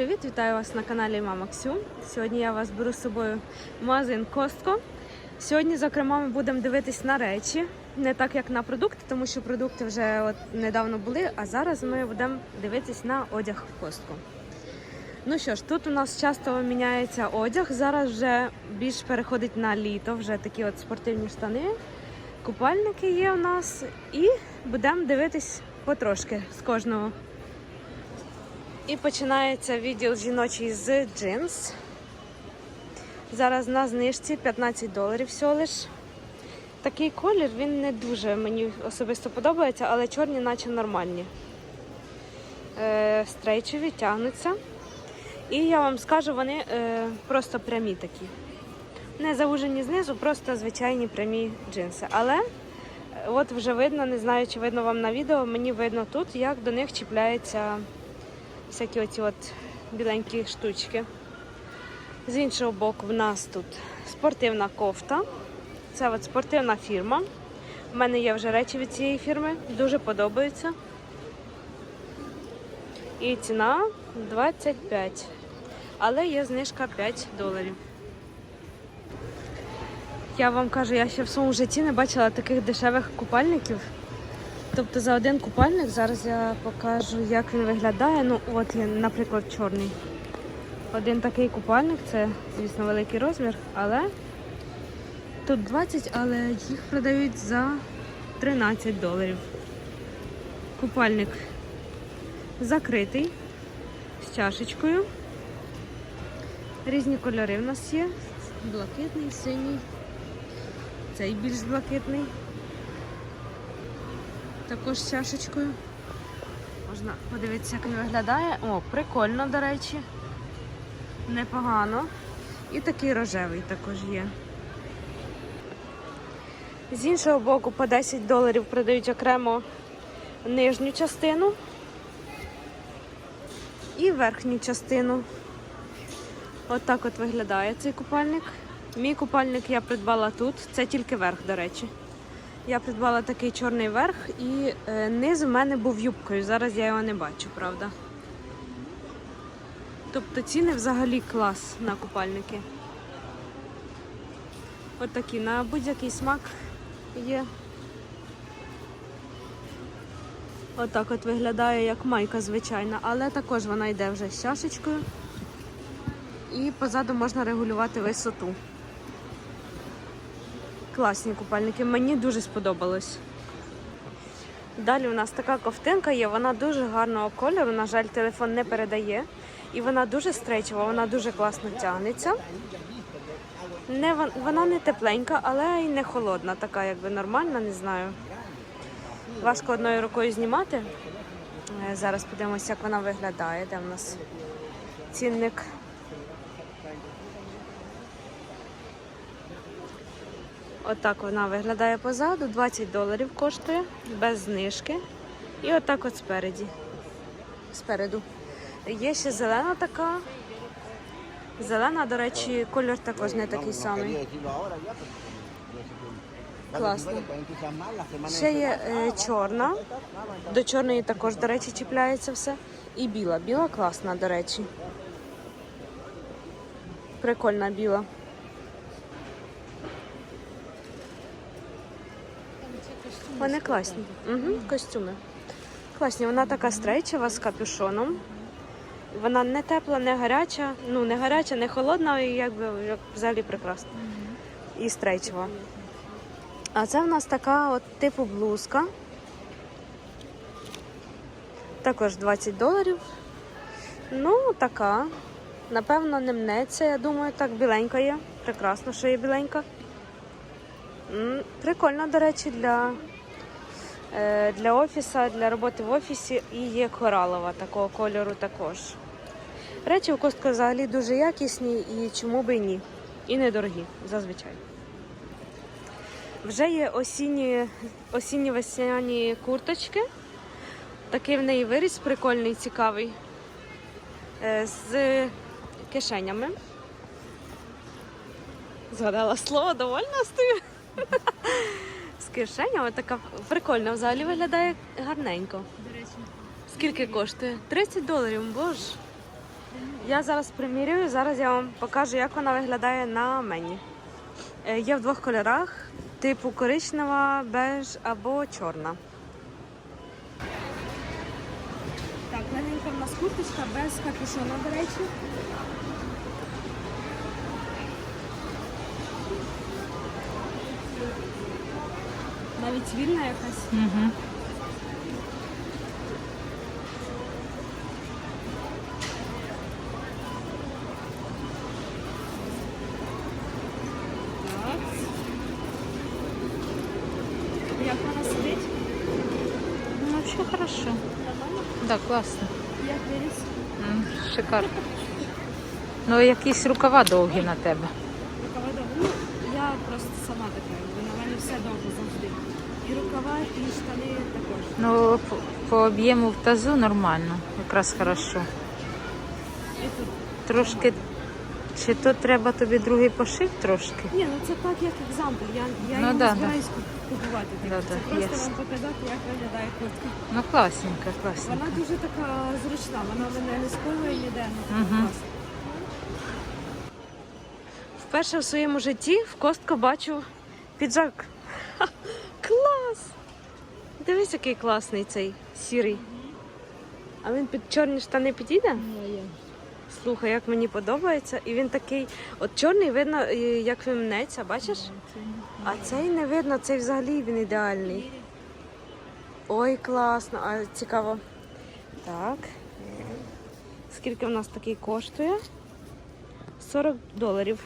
привіт! Вітаю вас на каналі Мама Ксю. Сьогодні я вас беру з собою в магазин Костко. Сьогодні, зокрема, ми будемо дивитись на речі, не так як на продукти, тому що продукти вже от недавно були, а зараз ми будемо дивитись на одяг в Костко. Ну що ж, тут у нас часто міняється одяг. Зараз вже більш переходить на літо, вже такі от спортивні штани. Купальники є у нас, і будемо дивитись потрошки з кожного. І починається відділ жіночий з джинс. Зараз на знижці 15 доларів всього лиш. Такий колір він не дуже мені особисто подобається, але чорні наче нормальні. Е, стрейчеві тягнуться. І я вам скажу, вони е, просто прямі такі. Не заужені знизу, просто звичайні прямі джинси. Але е, от вже видно, не знаю, чи видно вам на відео, мені видно тут, як до них чіпляється всякі оці от біленькі штучки. З іншого боку, в нас тут спортивна кофта. Це от спортивна фірма. У мене є вже речі від цієї фірми, дуже подобаються. І ціна 25. Але є знижка 5 доларів. Я вам кажу, я ще в своєму житті не бачила таких дешевих купальників. Тобто за один купальник зараз я покажу, як він виглядає. Ну, от він, наприклад, чорний. Один такий купальник, це, звісно, великий розмір, але тут 20, але їх продають за 13 доларів. Купальник закритий з чашечкою. Різні кольори в нас є. Блакитний, синій. Цей більш блакитний. Також з чашечкою. Можна подивитися, як він виглядає. О, прикольно, до речі. Непогано. І такий рожевий також є. З іншого боку, по 10 доларів продають окремо нижню частину і верхню частину. От так от виглядає цей купальник. Мій купальник я придбала тут. Це тільки верх, до речі. Я придбала такий чорний верх і е, низ у мене був юбкою. Зараз я його не бачу, правда. Тобто ціни взагалі клас на купальники. От такі на будь-який смак є. Отак от виглядає як майка звичайна, але також вона йде вже з чашечкою. І позаду можна регулювати висоту. Класні купальники, мені дуже сподобалось. Далі у нас така ковтинка є, вона дуже гарного кольору, на жаль, телефон не передає. І вона дуже стречова, вона дуже класно тягнеться. Не, вона не тепленька, але й не холодна, така якби нормальна, не знаю. Важко одною рукою знімати. Е, Зараз подивимося, як вона виглядає, де в нас цінник. Отак вона виглядає позаду, 20 доларів коштує, без знижки. І отак от спереді. Спереду. Є ще зелена така. Зелена, до речі, кольор також не такий самий. Класно. Ще є е, чорна. До чорної також, до речі, чіпляється все. І біла. Біла класна, до речі. Прикольна біла. Вони класні. Угу, костюми. Класні. Вона така стрейчева з капюшоном. Вона не тепла, не гаряча. Ну, не гаряча, не холодна, і якби взагалі прекрасна. І стрейчева. А це в нас така от типу блузка. Також 20 доларів. Ну, така. Напевно, не мнеться, я думаю, так біленька є. Прекрасно, що є біленька. М, Прикольно, до речі, для, для офіса, для роботи в офісі і є коралова такого кольору також. Речі у Костко взагалі дуже якісні і чому би і ні. І недорогі, зазвичай. Вже є осінні, осінні весняні курточки. Такий в неї виріс прикольний, цікавий. е, З кишенями. Згадала слово, довольна стою. З кишенями така прикольна, взагалі виглядає гарненько. До речі, Скільки коштує? 30 доларів, боже. Я зараз примірюю, зараз я вам покажу, як вона виглядає на мені. Е, Є в двох кольорах, типу коричнева, беж або чорна. Так, легенька в нас курточка без капюшона, до речі. Навіть вільна якась. Угу. Як вона сидить? Ну, вообще хорошо. Да, класно. Як виріс? М, Шикарно. Ну, якісь рукава довгі на тебе. Рукава довго. Ну, я просто сама така, бо на мене все довго завжди. Рукава, і штани також. Ну, по, по об'єму в тазу нормально. Якраз хорошо. І тут. Трошки. Чи то треба тобі другий пошив трошки? Ні, ну це так, як екзампл. Я, я Ну його да, не збираюсь купувати. Да, це да, просто ясно. вам показати, як виглядає куртка. Ну, класненько, класненько. Вона дуже така зручна, вона мене не сковує ніде. Ну, Мгм. класно. Вперше в своєму житті в костку бачу піджак. Дивись, який класний цей сірий. А він під чорні штани підійде? Слухай, як мені подобається. І він такий, от чорний видно, як він мнеться, бачиш? А цей не видно, цей взагалі він ідеальний. Ой, класно, а цікаво. Так. Скільки в нас такий коштує? 40 доларів.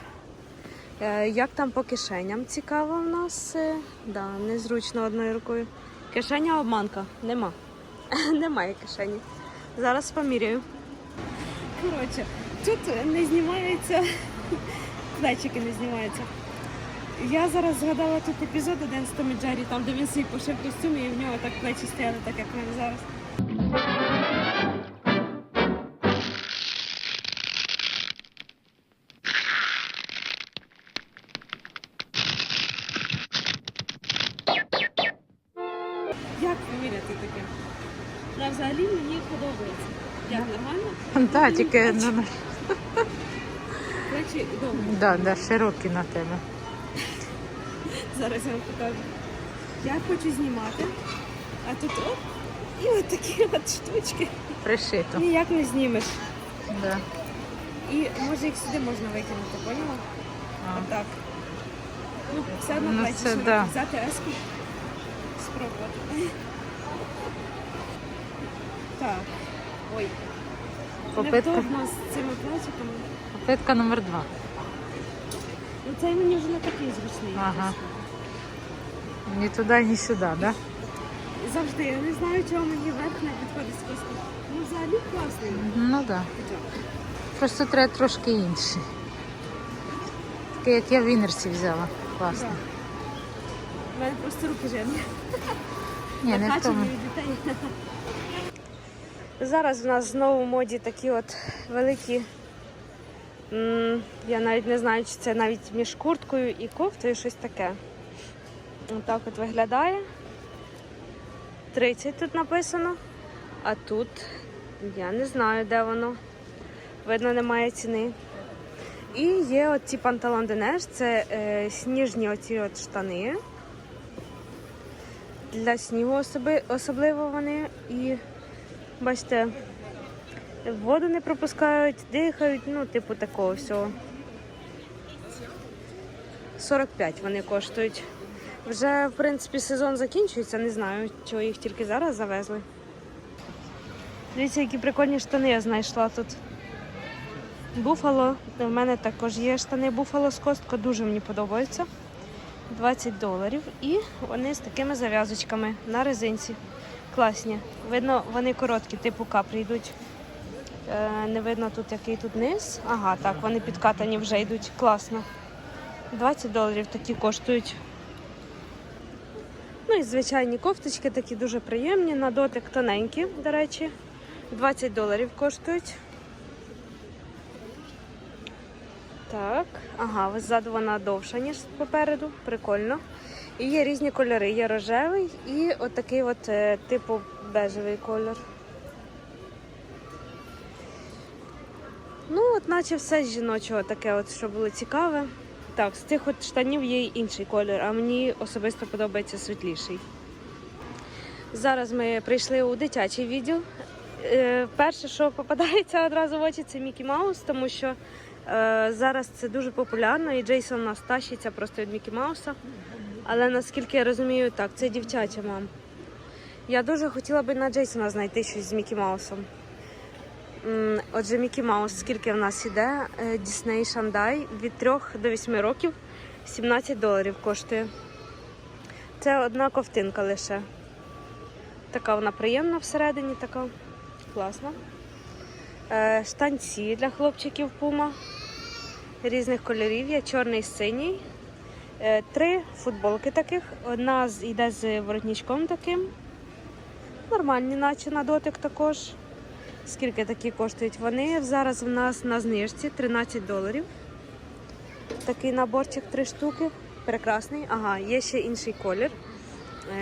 Е, Як там по кишеням цікаво в нас? Е, Да, незручно одною рукою. Кишеня обманка. Нема. Немає кишені. Зараз поміряю. Коротше, тут не знімаються, плечики не знімаються. Я зараз згадала тут епізод один з Томі Джері, там де він свій пошив костюм і в нього так плечі стояли, так як в мене зараз. Так, тільки ну, Плечі довго. да, да, широкі на тебе. Зараз я вам покажу. Я хочу знімати, а тут оп, і от такі от штучки. Пришито. Ніяк не знімеш. Да. І може їх сюди можна викинути, поняла? А. Отак. Ну, все одно Ну, плечі це широкі. да. Взяти еску. Спробувати. Так. Ой. Попитка, Невдобно з цими плечиками. попитка номер два. Ну цей мені вже не такий зручний. Ага. Ні туди, ні сюди, да? Завжди. Я не знаю, чого мені верх не підходить з костюм. Ну взагалі класний. Ну так. Да. Просто треба трошки інший. Такий, як я в Вінерсі взяла. Класно. У мене просто руки жирні. Ні, не в тому. дітей. Зараз в нас знову в моді такі от великі. Я навіть не знаю, чи це навіть між курткою і кофтою щось таке. Отак от виглядає. 30 тут написано. А тут я не знаю, де воно. Видно, немає ціни. І є оці панталон Денеш, це е, сніжні оці от штани. Для снігу особи, особливо вони. І бачите, воду не пропускають, дихають, ну, типу такого всього. 45 вони коштують. Вже, в принципі, сезон закінчується, не знаю, чого їх тільки зараз завезли. Дивіться, які прикольні штани я знайшла тут. Буфало. У мене також є штани Буфало з костко, дуже мені подобаються. 20 доларів. І вони з такими зав'язочками на резинці. Класні. Видно, вони короткі, типу капрі йдуть. Е, не видно тут, який тут низ. Ага, так, вони підкатані вже йдуть. Класно. 20 доларів такі коштують. Ну і звичайні кофточки такі дуже приємні, на дотик тоненькі, до речі. 20 доларів коштують. Так, ага, ззаду вона довша, ніж попереду. Прикольно. І є різні кольори. Є рожевий і отакий от е, типу бежевий колір. Ну, от наче все з жіночого таке, от, що було цікаве. Так, з цих от штанів є й інший колір, а мені особисто подобається світліший. Зараз ми прийшли у дитячий відділ. Е, Перше, що попадається одразу в очі, це Мікі Маус, тому що е, зараз це дуже популярно, і Джейсон у нас тащиться просто від Мікі Мауса. Але наскільки я розумію, так, це дівчача мам. Я дуже хотіла би на Джейсона знайти щось з Мікі Маусом. Отже, Мікі Маус, скільки в нас іде? Дісней Шандай від 3 до 8 років 17 доларів коштує. Це одна ковтинка лише. Така вона приємна всередині, така класна. Е, Штанці для хлопчиків пума різних кольорів є, чорний синій. Е, Три футболки таких. Одна йде з воротничком таким. Нормальні, наче на дотик також. Скільки такі коштують вони? Зараз в нас на знижці 13 доларів. Такий наборчик три штуки. Прекрасний. Ага, є ще інший колір.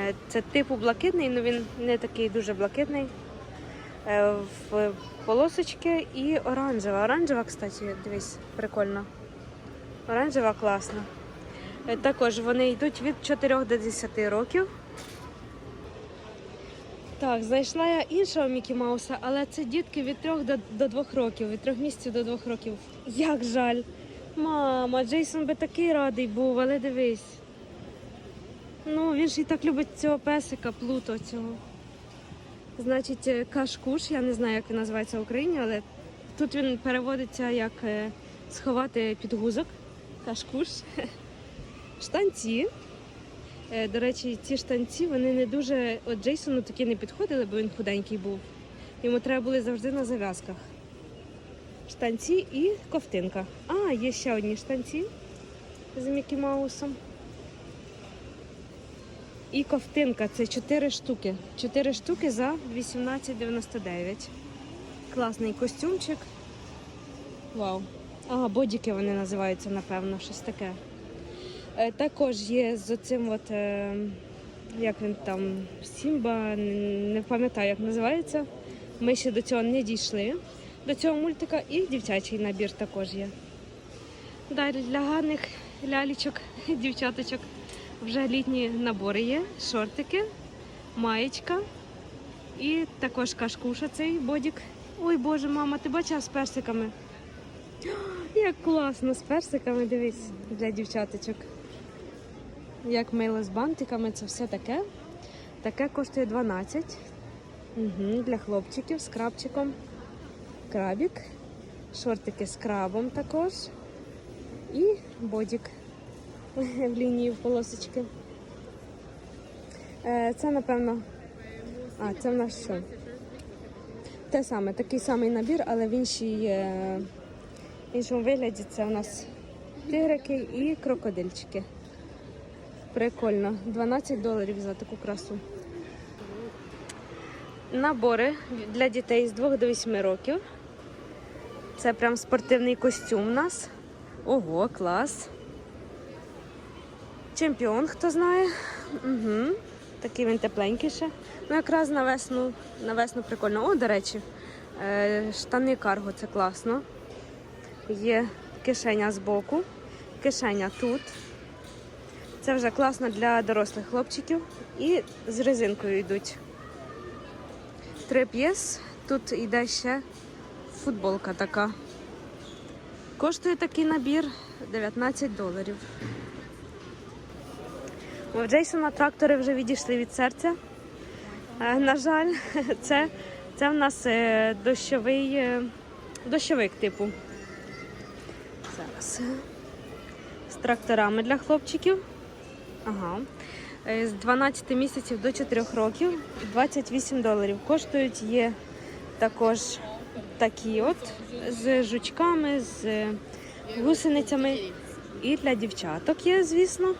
Е, Це типу блакитний, але він не такий дуже блакитний. Е, В полосочки і оранжева. Оранжева, кстати, дивись, прикольно. Оранжева класна. Е, Також вони йдуть від 4 до 10 років. Так, знайшла я іншого Мікі Мауса, але це дітки від 3 до, до 2 років, від 3 місяців до 2 років. Як жаль. Мама, Джейсон би такий радий був, але дивись. Ну, він ж і так любить цього песика, плуто цього. Значить, е, кашкуш, я не знаю, як він називається в Україні, але тут він переводиться як е, сховати підгузок. Кашкуш. Штанці. Е, До речі, ці штанці вони не дуже. От Джейсону такі не підходили, бо він худенький був. Йому треба були завжди на зав'язках. Штанці і ковтинка. А, є ще одні штанці з Мікі Маусом. І ковтинка це 4 штуки. 4 штуки за 18,99. Класний костюмчик. Вау. Ага, бодіки вони називаються, напевно, щось таке. Е, Також є з оцим от, е, як він там, Сімба, не пам'ятаю, як називається. Ми ще до цього не дійшли, до цього мультика, і дівчачий набір також є. Далі для гарних лялічок, дівчаточок. Вже літні набори є, шортики, маєчка і також кашкуша цей бодік. Ой Боже, мама, ти бачила з персиками? Як класно з персиками, дивись, для дівчаточок. Як мило з бантиками, це все таке. Таке коштує 12. Угу, для хлопчиків з крабчиком. Крабік. Шортики з крабом також. І бодік в лінії в полосочки. Е, Це, напевно. А, це в нас що? Те саме, такий самий набір, але в іншій, е, іншому вигляді це у нас тигрики і крокодильчики. Прикольно. 12 доларів за таку красу. Набори для дітей з 2 до 8 років. Це прям спортивний костюм у нас. Ого, клас. Чемпіон, хто знає. Угу. Такий він тепленький ще. Ну, якраз на весну, на весну прикольно. О, до речі, е, штани карго це класно. Є кишеня збоку, кишеня тут. Це вже класно для дорослих хлопчиків. І з резинкою йдуть. Три п'єс. Тут йде ще футболка така. Коштує такий набір 19 доларів. У Джейсона трактори вже відійшли від серця. Е, На жаль, це, це в нас е, дощовий, е, дощовик типу. Зараз. З тракторами для хлопчиків. Ага. Е, З 12 місяців до 4 років 28 доларів. Коштують є також такі от з жучками, з гусеницями. І для дівчаток є, звісно,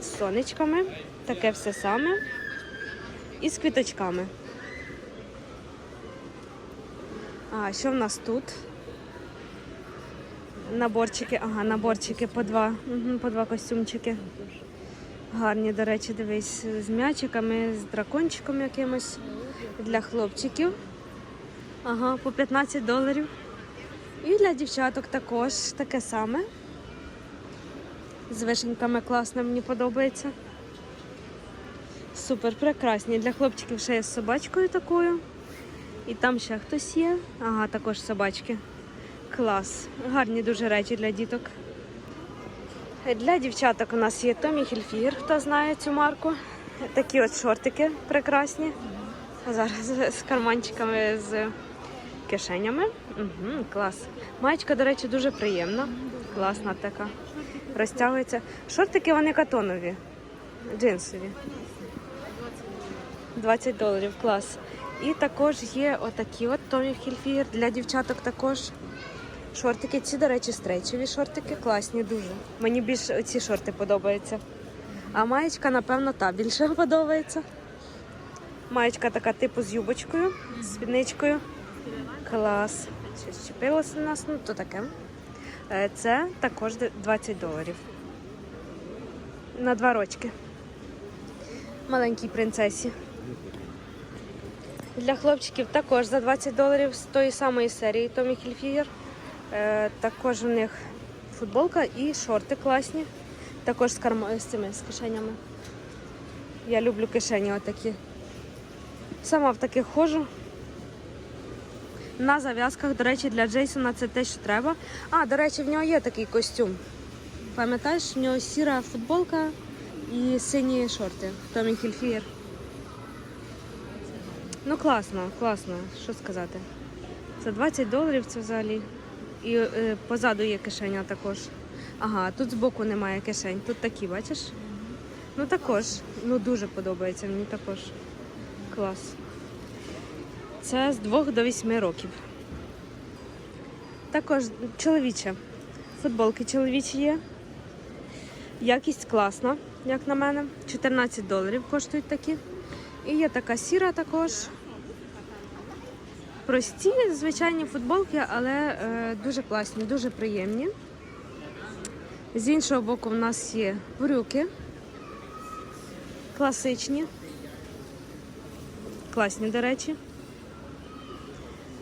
з сонечками. Таке все саме. І з квіточками. А, що в нас тут? Наборчики, ага, наборчики по два. Угу, по два костюмчики. Гарні, до речі, дивись, з м'ячиками, з дракончиком якимось для хлопчиків. Ага, по 15 доларів. І для дівчаток також таке саме. З вишеньками класно, мені подобається. Супер, прекрасні. Для хлопчиків ще є з собачкою такою. І там ще хтось є. Ага, також собачки. Клас. Гарні дуже речі для діток. Для дівчаток у нас є Томі Хільфігер, хто знає цю марку. Такі от шортики прекрасні. Зараз з карманчиками з кишенями. Угу, клас. Маєчка, до речі, дуже приємна. Класна така. Розтягується. Шортики вони катонові, джинсові. 20 доларів, клас. І також є отакі от Томі Хільфігер для дівчаток також. Шортики, ці, до речі, стрейчеві шортики, класні дуже. Мені більше ці шорти подобаються. А маєчка, напевно, та більше подобається. Маєчка така типу з юбочкою, з спідничкою. Клас. Щось чіпилося на нас, ну то таке. Е, Це також 20 доларів. На два рочки. Маленькій принцесі. Для хлопчиків також за 20 доларів з тої самої серії Tommy Hilfiger. Е, також у них футболка і шорти класні. Також з, карма... з цими з кишенями. Я люблю кишені отакі. Сама в таких ходжу. На зав'язках, до речі, для Джейсона це те, що треба. А, до речі, в нього є такий костюм. Пам'ятаєш, в нього сіра футболка і сині шорти. Томі Хільфігер. Ну класно, класно, що сказати. Це 20 доларів це взагалі. І е, позаду є кишеня також. Ага, тут збоку немає кишень. Тут такі, бачиш? Ну також. Ну дуже подобається мені також. Клас. Це з 2 до 8 років. Також чоловіче. Футболки чоловічі є. Якість класна, як на мене. 14 доларів коштують такі. І є така сіра також. Прості, звичайні футболки, але е, дуже класні, дуже приємні. З іншого боку, в нас є брюки. Класичні. Класні, до речі.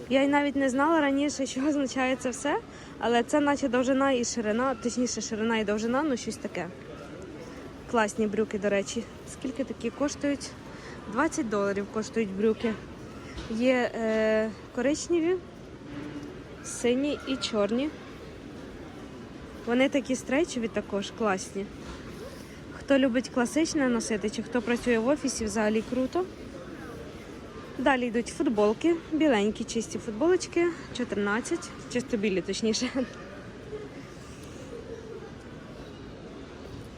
Я й навіть не знала раніше, що означає це все, але це наче довжина і ширина, точніше, ширина і довжина, ну щось таке. Класні брюки, до речі. Скільки такі коштують? 20 доларів коштують брюки. Є е, коричневі, сині і чорні. Вони такі стрейчеві також класні. Хто любить класичне носити, чи хто працює в офісі, взагалі круто. Далі йдуть футболки, біленькі, чисті футболочки, 14, чисто білі, точніше.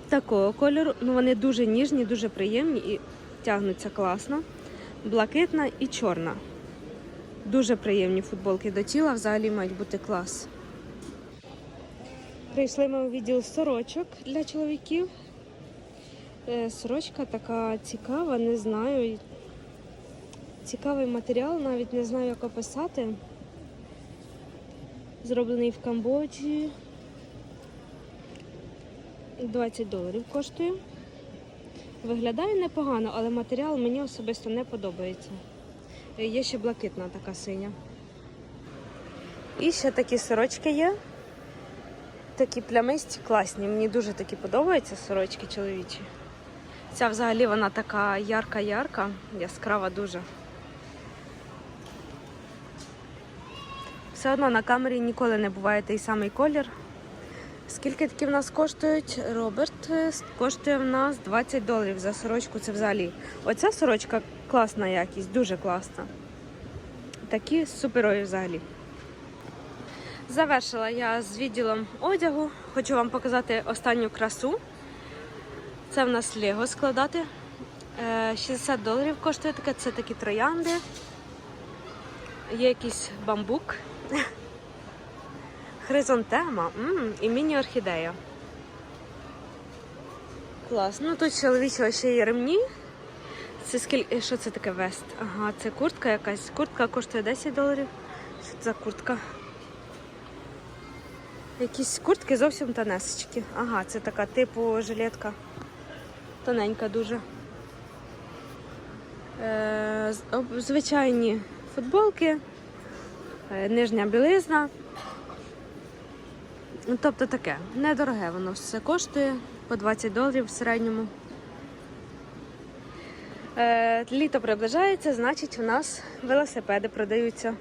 Такого кольору. Ну вони дуже ніжні, дуже приємні і тягнуться класно. Блакитна і чорна. Дуже приємні футболки до тіла, взагалі мають бути клас. Прийшли ми у відділ сорочок для чоловіків. Е, Сорочка така цікава, не знаю. Цікавий матеріал, навіть не знаю, як описати. Зроблений в Камбоджі. 20 доларів коштує. Виглядає непогано, але матеріал мені особисто не подобається. Е, Є ще блакитна така синя. І ще такі сорочки є. Такі плямисті, класні. Мені дуже такі подобаються сорочки чоловічі. Ця взагалі вона така ярка-ярка, яскрава дуже. Все одно на камері ніколи не буває той самий колір. Скільки такі в нас коштують? Роберт е, коштує в нас 20 доларів за сорочку. Це взагалі. Оця сорочка класна якість, дуже класна. Такі суперові взагалі. Завершила я з відділом одягу. Хочу вам показати останню красу. Це в нас Лего складати. Е, 60 доларів коштує таке. Це такі троянди. Є якийсь бамбук. Хризантема м і міні-орхідея. Клас. Ну тут чоловічого ще є ремні. Це скільки. Що це таке вест? Ага, це куртка якась. Куртка коштує 10 доларів. Що це за куртка? Якісь куртки зовсім тонесечки. Ага, це така типу жилетка. Тоненька дуже. Е, звичайні футболки, е, нижня білизна. Ну, тобто таке, недороге воно все коштує по 20 доларів в середньому. Е, літо приближається, значить, у нас велосипеди продаються.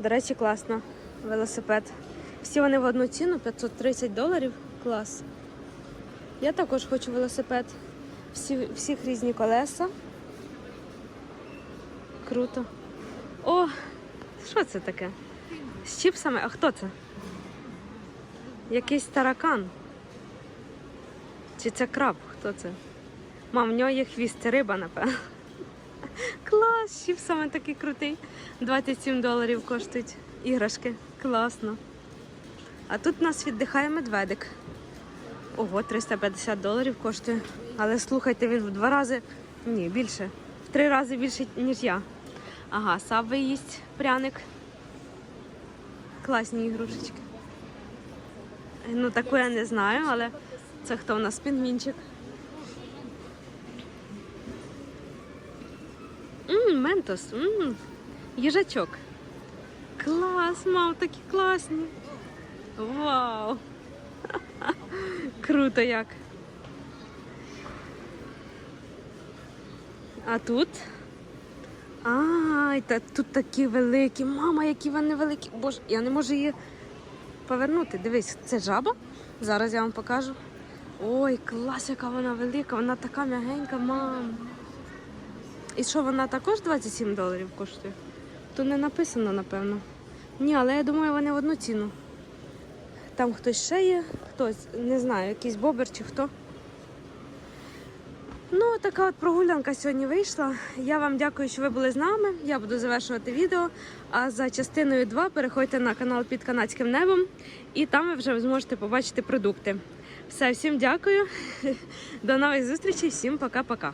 До речі, класно. Велосипед. Всі вони в одну ціну 530 доларів. Клас. Я також хочу велосипед. Всі, всіх різні колеса. Круто. О, що це таке? З чіпсами? А хто це? Якийсь таракан. Чи це краб? Хто це? Мам, в нього є хвіст, риба, напевно. Клас, з чіпсами такий крутий. 27 доларів коштують іграшки. Класно. А тут у нас віддихає медведик. Ого, 350 доларів коштує. Але слухайте, він в два рази, ні, більше. В три рази більше, ніж я. Ага, сабве їсть пряник. Класні ігрушечки. Ну, таку я не знаю, але це хто у нас пінгвінчик. Мм, ментос. Мм, їжачок. Клас, мам, такі класні. Вау! Круто як. А тут? Ай, та тут такі великі. Мама, які вони великі. Боже, я не можу її повернути. Дивись, це жаба. Зараз я вам покажу. Ой, клас, яка вона велика, вона така м'ягенька, мам. І що вона також 27 доларів коштує? То не написано, напевно. Ні, але я думаю, вони в одну ціну. Там хтось ще є, хтось, не знаю, якийсь бобер чи хто. Ну, така от прогулянка сьогодні вийшла. Я вам дякую, що ви були з нами. Я буду завершувати відео. А за частиною 2 переходьте на канал під канадським небом, і там ви вже зможете побачити продукти. Все, всім дякую. До нових зустрічей, всім пока-пока.